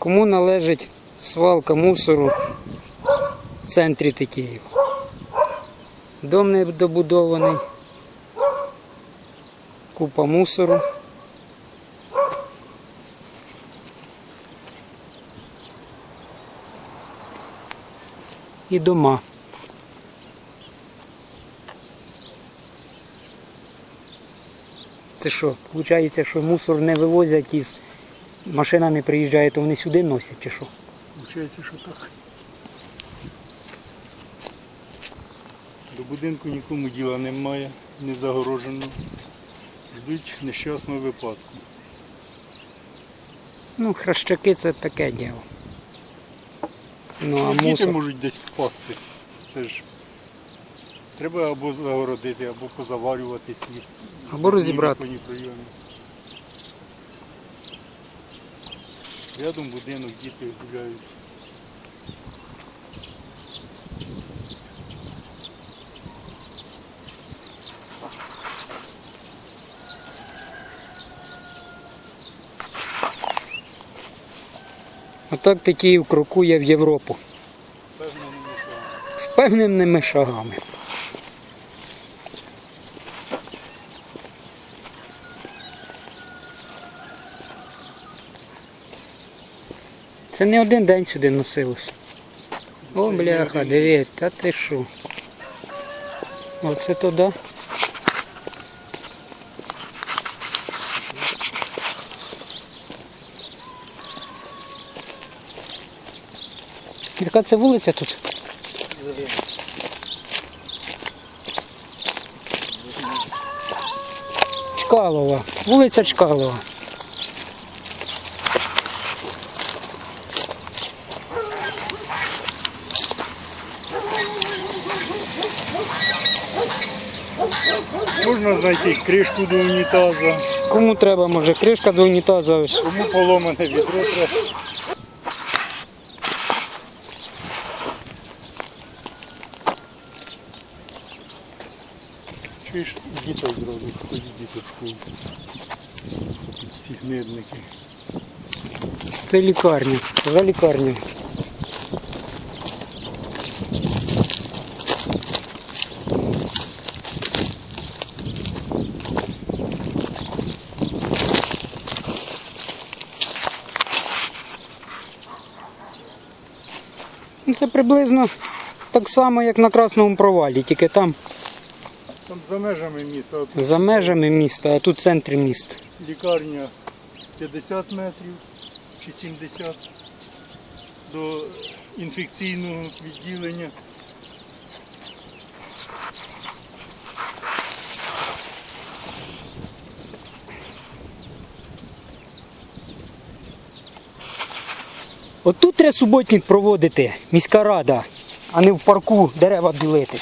Кому належить свалка мусору в центрі Тетіїв? Дом недобудований. Купа мусору. І дома. Це що, виходить, що мусор не вивозять із машина не приїжджає, то вони сюди носять чи що? Виходить, що так. До будинку нікому діла немає, не загорожено. Ждуть нещасного випадку. Ну, хрещаки це таке діло. Ну, а Діти мусор. можуть десь впасти. Це ж треба або загородити, або позаварювати сніг. Або розібрати. Рядом будинок, діти гуляють. Отак Тетіїв крокує в Європу. Певно, не мішає. Впевненими шагами. Це не один день сюди носилось. О, бляха, диви, та ти що? Оце то да. Яка це вулиця тут? Чкалова. Вулиця Чкалова. Можна знайти кришку до унітаза, Кому треба, може, кришка до унітаза ось. кому поломане відро треба. Чуєш, діток зразу ходять діти в школу. Ці гнидники. Це лікарня. За лікарню. Це приблизно так само, як на Красному провалі, тільки там Там за межами міста. От за межами міста, а тут в центрі міста. лікарня 50 метрів чи 70 до інфекційного відділення. Отут треба суботник проводити, міська рада, а не в парку дерева білити.